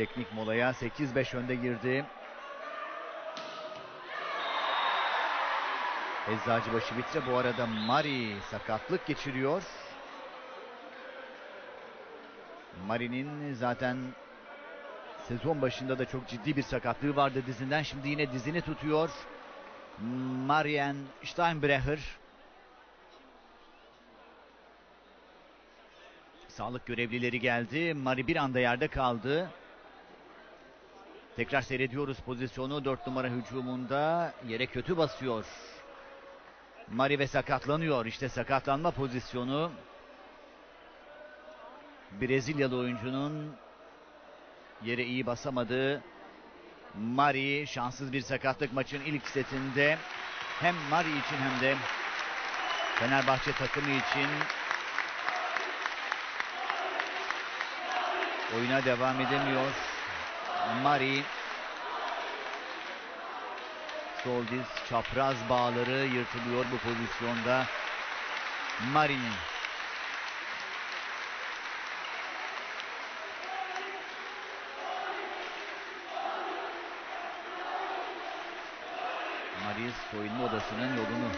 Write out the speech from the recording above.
teknik molaya 8-5 önde girdi. Eczacıbaşı Vitre bu arada Mari sakatlık geçiriyor. Mari'nin zaten sezon başında da çok ciddi bir sakatlığı vardı dizinden. Şimdi yine dizini tutuyor. Marian Steinbrecher. Sağlık görevlileri geldi. Mari bir anda yerde kaldı. Tekrar seyrediyoruz pozisyonu. 4 numara hücumunda yere kötü basıyor. Mari ve sakatlanıyor. İşte sakatlanma pozisyonu. Brezilyalı oyuncunun yere iyi basamadığı Mari şanssız bir sakatlık maçın ilk setinde hem Mari için hem de Fenerbahçe takımı için oyuna devam edemiyor. Mari sol diz çapraz bağları yırtılıyor bu pozisyonda. Mari'nin Mari soyunma odasının yolunu